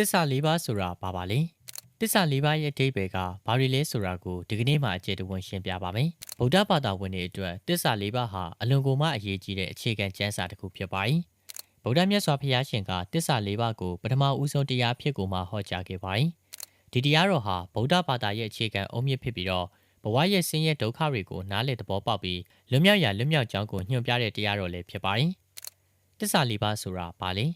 တစ္ဆာလေးပါးဆိုတာဘာပါလဲတစ္ဆာလေးပါးရဲ့အဓိပ္ပာယ်ကဘာတွေလဲဆိုတာကိုဒီကနေ့မှအကျေတဝန်ရှင်းပြပါမယ်ဗုဒ္ဓဘာသာဝင်တွေအတွက်တစ္ဆာလေးပါးဟာအလွန်ကိုမှအရေးကြီးတဲ့အခြေခံကျမ်းစာတစ်ခုဖြစ်ပါတယ်ဗုဒ္ဓမြတ်စွာဘုရားရှင်ကတစ္ဆာလေးပါးကိုပထမဦးဆုံးတရားဖြစ်ကိုမှဟောကြားခဲ့ပါတယ်ဒီတရားတော်ဟာဗုဒ္ဓဘာသာရဲ့အခြေခံအုံမြစ်ဖြစ်ပြီးတော့ဘဝရဲ့ဆင်းရဲဒုက္ခတွေကိုနားလည်သဘောပေါက်ပြီးလွတ်မြောက်ရာလွတ်မြောက်ကြောင်းကိုညွှန်ပြတဲ့တရားတော်လည်းဖြစ်ပါတယ်တစ္ဆာလေးပါးဆိုတာဘာလဲ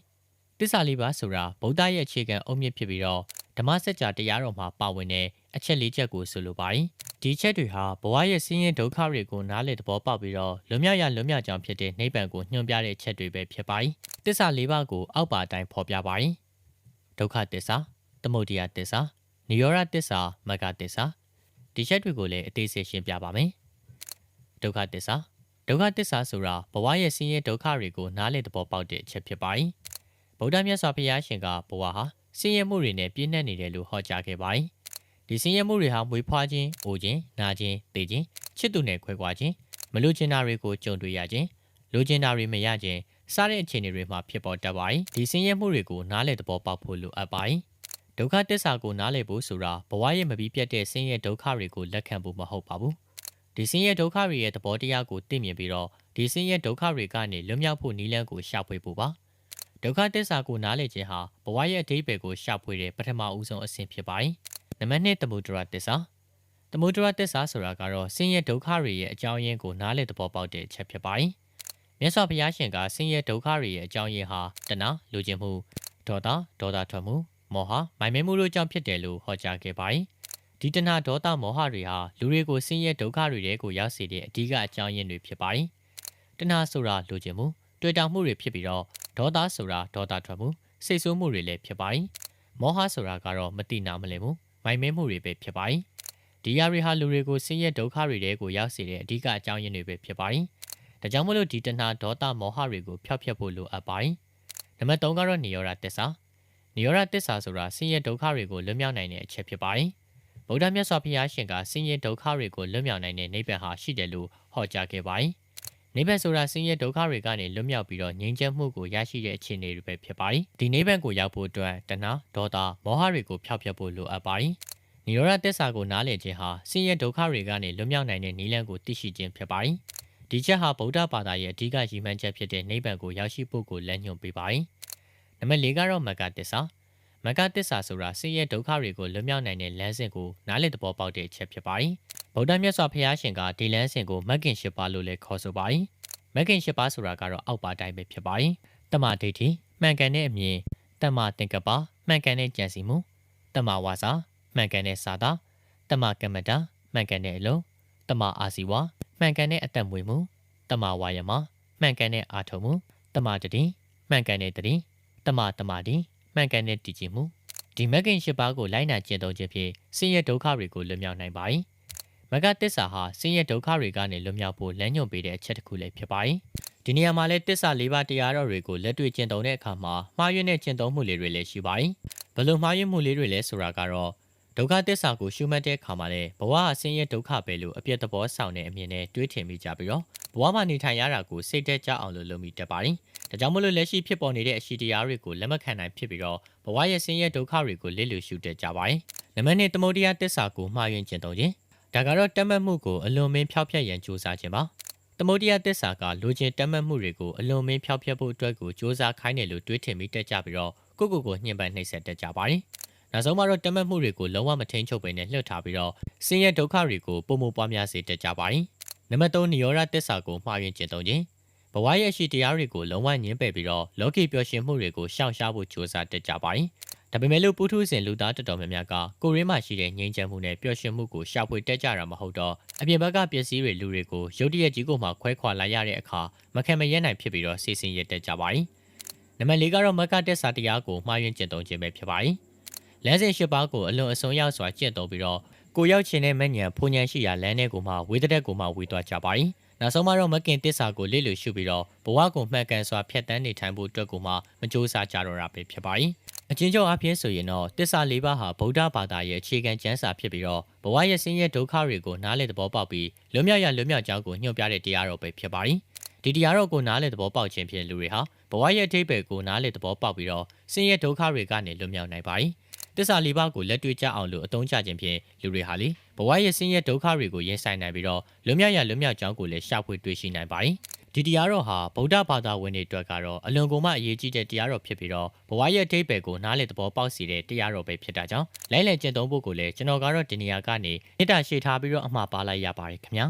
တစ္ဆာလေးပါးဆိုတာဗုဒ္ဓရဲ့အခြေခံအုံမြစ်ဖြစ်ပြီးတော့ဓမ္မစကြာတရားတော်မှာပါဝင်တဲ့အချက်လေးချက်ကိုဆိုလိုပါတယ်ဒီအချက်တွေဟာဘဝရဲ့ဆင်းရဲဒုက္ခတွေကိုနားလည်သဘောပေါက်ပြီးတော့လွတ်မြောက်ရလွတ်မြောက်ကြောင်းဖြစ်တဲ့နိဗ္ဗာန်ကိုညွှန်ပြတဲ့အချက်တွေပဲဖြစ်ပါတယ်တစ္ဆာလေးပါးကိုအောက်ပါအတိုင်းဖော်ပြပါတယ်ဒုက္ခတစ္ဆာသမုဒယတစ္ဆာနိရောဓတစ္ဆာမဂ္ဂတစ္ဆာဒီချက်တွေကိုလည်းအသေးစိတ်ရှင်းပြပါမယ်ဒုက္ခတစ္ဆာဒုက္ခတစ္ဆာဆိုတာဘဝရဲ့ဆင်းရဲဒုက္ခတွေကိုနားလည်သဘောပေါက်တဲ့အချက်ဖြစ်ပါတယ် ဗုဒ္ဓမြတ်စွာဘုရားရှင်ကဘဝဟာဆင်းရဲမှုတွေနဲ့ပြည့်နှက်နေတယ်လို့ဟောကြားခဲ့ပါတယ်ဒီဆင်းရဲမှုတွေဟာမွေးဖွားခြင်း၊အိုခြင်း၊နာခြင်း၊သေခြင်းချစ်သူနဲ့ခွဲခွာခြင်းမလိုချင်တာတွေကိုကြုံတွေ့ရခြင်းလိုချင်တာတွေမရခြင်းစတဲ့အခြေအနေတွေမှာဖြစ်ပေါ်တတ်ပါတယ်ဒီဆင်းရဲမှုတွေကိုနားလည်သဘောပေါက်ဖို့လိုအပ်ပါတယ်ဒုက္ခတစ္ဆာကိုနားလည်ဖို့ဆိုတာဘဝရဲ့မပြီးပြတ်တဲ့ဆင်းရဲဒုက္ခတွေကိုလက်ခံဖို့မဟုတ်ပါဘူးဒီဆင်းရဲဒုက္ခတွေရဲ့သဘောတရားကိုသိမြင်ပြီးတော့ဒီဆင်းရဲဒုက္ခတွေကနေလွတ်မြောက်ဖို့နည်းလမ်းကိုရှာဖွေဖို့ပါ ဒုက္ခတစ္ဆာကိုနားလည်ခြင်းဟာဘဝရဲ့အဓိပ္ပာယ်ကိုရှာဖွေတဲ့ပထမဦးဆုံးအဆင့်ဖြစ်ပါတယ်နံပါတ်1သမုဒ္ဒရာတစ္ဆာသမုဒ္ဒရာတစ္ဆာဆိုတာကတော့ဆင်းရဲဒုက္ခတွေရဲ့အကြောင်းရင်းကိုနားလည်သဘောပေါက်တဲ့အချက်ဖြစ်ပါတယ်မြတ်စွာဘုရားရှင်ကဆင်းရဲဒုက္ခတွေရဲ့အကြောင်းရင်းဟာတဏှာလူကျင်မှုဒေါသဒေါသထွက်မှုမောဟမိုင်မဲမှုတို့ကြောင့်ဖြစ်တယ်လို့ဟောကြားခဲ့ပါတယ်။ဒီတဏှာဒေါသမောဟတွေဟာလူတွေကိုဆင်းရဲဒုက္ခတွေတဲကိုရောက်စေတဲ့အဓိကအကြောင်းရင်းတွေဖြစ်ပါတယ်။တဏှာဆိုတာလူကျင်မှုတွေ့တောင်မှုတွေဖြစ်ပြီးတော့ ဒေါသဆိုတာဒေါသထွက်မှုစိတ်ဆိုးမှုတွေလည်းဖြစ်ပါတယ်။မောဟဆိုတာကတော့မတိနာမလည်မှုမိုင်မဲမှုတွေပဲဖြစ်ပါတယ်။ဒီຢာတွေဟာလူတွေကိုဆင်းရဲဒုက္ခတွေတဲကိုရောက်စေတဲ့အဓိကအကြောင်းရင်းတွေပဲဖြစ်ပါတယ်။ဒါကြောင့်မလို့ဒီတဏှာဒေါသမောဟတွေကိုဖျောက်ဖျက်ဖို့လိုအပ်ပါတယ်။နံပါတ်3ကတော့နိရောဓတစ္ဆာနိရောဓတစ္ဆာဆိုတာဆင်းရဲဒုက္ခတွေကိုလွတ်မြောက်နိုင်တဲ့အချက်ဖြစ်ပါတယ်။ဗုဒ္ဓမြတ်စွာဘုရားရှင်ကဆင်းရဲဒုက္ခတွေကိုလွတ်မြောက်နိုင်တဲ့နိဗ္ဗာန်ဟာရှိတယ်လို့ဟောကြားခဲ့ပါတယ်။ နိဗ္ဗာန်ဆိုတာဆင်းရဲဒုက္ခတွေကနေလွတ်မြောက်ပြီးတော့ငြိမ်းချမ်းမှုကိုရရှိတဲ့အခြေအနေတွေပဲဖြစ်ပါတယ်။ဒီနိဗ္ဗာန်ကိုရောက်ဖို့အတွက်တဏှာဒေါသမောဟတွေကိုဖျောက်ဖျက်ဖို့လိုအပ်ပါတယ်။နိရောဓတစ္ဆာကိုနားလည်ခြင်းဟာဆင်းရဲဒုက္ခတွေကနေလွတ်မြောက်နိုင်တဲ့နည်းလမ်းကိုသိရှိခြင်းဖြစ်ပါတယ်။ဒီချက်ဟာဗုဒ္ဓဘာသာရဲ့အဓိကရည်မှန်းချက်ဖြစ်တဲ့နိဗ္ဗာန်ကိုရောက်ရှိဖို့ကိုလမ်းညွှန်ပေးပါတယ်။နံပါတ်၄ကတော့မဂ္ဂတစ္ဆာမဂ္ဂတစ္ဆာဆိုတာဆင်းရဲဒုက္ခတွေကိုလွတ်မြောက်နိုင်တဲ့လမ်းစဉ်ကိုနားလည်သဘောပေါက်တဲ့အချက်ဖြစ်ပါတယ်။ ဗုဒ္ဓမြတ်စွာဘုရားရှင်ကဒီလမ်းစဉ်ကိုမဂ်ကင်၈ပါးလို့လည်းခေါ်ဆိုပါတယ်။မဂ်ကင်၈ပါးဆိုတာကတော့အောက်ပါတိုင်းပဲဖြစ်ပါတယ်။တမဒိဋ္ဌိမှန်ကန်တဲ့အမြင်တမသင်္ကပ္ပမှန်ကန်တဲ့ကြံစီမှုတမဝါစာမှန်ကန်တဲ့စာသားတမကမ္မတာမှန်ကန်တဲ့အလုံးတမအာစီဝါမှန်ကန်တဲ့အသက်မွေးမှုတမဝါယမမှန်ကန်တဲ့အာထုံမှုတမတတိမှန်ကန်တဲ့တတိတမတမတိမှန်ကန်တဲ့တည်ကြည်မှုဒီမဂ္ဂင်၈ပါးကိုလိုက်နာကျင့်သုံးခြင်းဖြင့်ဆင်းရဲဒုက္ခတွေကိုလွတ်မြောက်နိုင်ပါတယ်။ မဂ္ဂတစ္ဆာဟာဆင်းရဲဒုက္ခတွေကနေလွတ်မြောက်ဖို့လမ်းညွှန်ပေးတဲ့အချက်တစ်ခုလည်းဖြစ်ပါတယ်။ဒီနေရာမှာလည်းတစ္ဆာ၄ပါးတရားတော်တွေကိုလက်တွေ့ကျင့်သုံးတဲ့အခါမှာမှားယွင်းတဲ့ကျင့်သုံးမှုလေးတွေလည်းရှိပါတယ်။ဘယ်လိုမှားယွင်းမှုလေးတွေလဲဆိုတာကတော့ဒုက္ခသစ္စာကိုရှုမှတ်တဲ့အခါမှာလည်းဘဝအဆင်းရဲဒုက္ခပဲလို့အပြည့်သဘောဆောင်တဲ့အမြင်နဲ့တွေးထင်မိကြပြီးတော့ဘဝမှာနေထိုင်ရတာကိုစိတ်သက်ကြအောင်လို့လုပ်မိတတ်ပါတယ်။ဒါကြောင့်မလို့လက်ရှိဖြစ်ပေါ်နေတဲ့အရှိတရားတွေကိုလက်မခံနိုင်ဖြစ်ပြီးတော့ဘဝရဲ့ဆင်းရဲဒုက္ခတွေကိုလစ်လျူရှုတတ်ကြပါတယ်။နံပါတ်2သမုဒိယသစ္စာကိုမှားယွင်းကျင့်သုံးခြင်း ဒါကတော့တတ်မှတ်မှုကိုအလွန်မင်းဖျောက်ဖျက်ရန်ကြိုးစားခြင်းပါ။သမုဒိယသစ္စာကလူချင်းတတ်မှတ်မှုတွေကိုအလွန်မင်းဖျောက်ဖျက်ဖို့အတွက်ကိုစ조사ခိုင်းတယ်လို့တွေးထင်မိတတ်ကြပြီးတော့ကိုကိုကိုညှဉ်းပန်းနှိပ်စက်တတ်ကြပါတယ်။နောက်ဆုံးမှာတော့တတ်မှတ်မှုတွေကိုလုံးဝမထိန်ချုပ်ပဲနဲ့လှုပ်ထားပြီးတော့ဆင်းရဲဒုက္ခတွေကိုပုံမပွားများစေတတ်ကြပါတယ်။နံပါတ်3နိရောဓတစ္ဆာကိုမှားယွင်းကျင့်သုံးခြင်းဘဝရဲ့ရှိတရားတွေကိုလုံးဝညှင်းပယ်ပြီးတော့လောကီပျော်ရွှင်မှုတွေကိုရှောင်ရှားဖို့ကြိုးစားတတ်ကြပါတယ်။ ဒါပေမဲ့လို့ပုထုဇဉ်လူသားတော်တော်များများကကိုရင်းမှရှိတဲ့ငြိမ်းချမ်းမှုနဲ့ပျော်ရွှင်မှုကိုရှာဖွေတက်ကြတာမဟုတ်တော့အပြင်ဘက်ကပစ္စည်းတွေလူတွေကိုရုတ်တရက်ကြီးကိုမှခွဲခွာလိုက်ရတဲ့အခါမခံမရဲနိုင်ဖြစ်ပြီးတော့စီစဉ်ရတက်ကြပါတယ်။နံပါတ်၄ကတော့မကတက်စာတရားကိုမှားယွင်းကျင့်သုံးခြင်းပဲဖြစ်ပါတယ်။လမ်းစဉ်၈ပါးကိုအလွန်အစွန်ရောက်စွာကျင့်သုံးပြီးတော့ကိုရောက်ချင်တဲ့မညံဖုန်ညံရှိရာလမ်းထဲကိုမှဝေဒရက်ကိုမှဝေသွားကြပါ යි နောက်ဆုံးမှာတော့မကင်တစ္ဆာကိုလစ်လူရှုပြီးတော့ဘဝကိုမှတ်ကန်စွာဖျက်ဆီးနေထိုင်ဖို့အတွက်ကိုမှမကြိုးစားကြတော့တာပဲဖြစ်ပါ යි အချင်းချုပ်အဖြစ်ဆိုရင်တော့တစ္ဆာ၄ပါးဟာဗုဒ္ဓဘာသာရဲ့အခြေခံကျမ်းစာဖြစ်ပြီးတော့ဘဝရဲ့ဆင်းရဲဒုက္ခတွေကိုနားလည်သဘောပေါက်ပြီးလွတ်မြောက်ရလွတ်မြောက်ကြောင်းကိုညွှန်ပြတဲ့တရားတော်ပဲဖြစ်ပါရင်ဒီတရားတော်ကိုနားလည်သဘောပေါက်ခြင်းဖြင့်လူတွေဟာဘဝရဲ့အထိပ္ပယ်ကိုနားလည်သဘောပေါက်ပြီးတော့ဆင်းရဲဒုက္ခတွေကနေလွတ်မြောက်နိုင်ပါရင်တစ္ဆာ၄ပါးကိုလက်တွေ့ကျအောင်လို့အသုံးချခြင်းဖြင့်လူတွေဟာလေဘဝရဲ့ဆင်းရဲဒုက္ခတွေကိုရင်ဆိုင်နိုင်ပြီးတော့လွတ်မြောက်ရလွတ်မြောက်ကြောင်းကိုလည်းရှာဖွေတွေ့ရှိနိုင်ပါရင် ဒီတရားတော်ဟာဗုဒ္ဓဘာသာဝင်တွေအတွက်ကတော့အလွန်ကုန်မှအရေးကြီးတဲ့တရားတော်ဖြစ်ပြီးတော့ဘဝရဲ့အထိပ္ပယ်ကိုနားလေသဘောပေါက်စေတဲ့တရားတော်ပဲဖြစ်တာကြောင့်လိုက်လံကျင့်သုံးဖို့ကိုလည်းကျွန်တော်ကတော့ဒီနေရာကနေမေတ္တာရှေ့ထားပြီးတော့အမှားပါလိုက်ရပါတယ်ခင်ဗျာ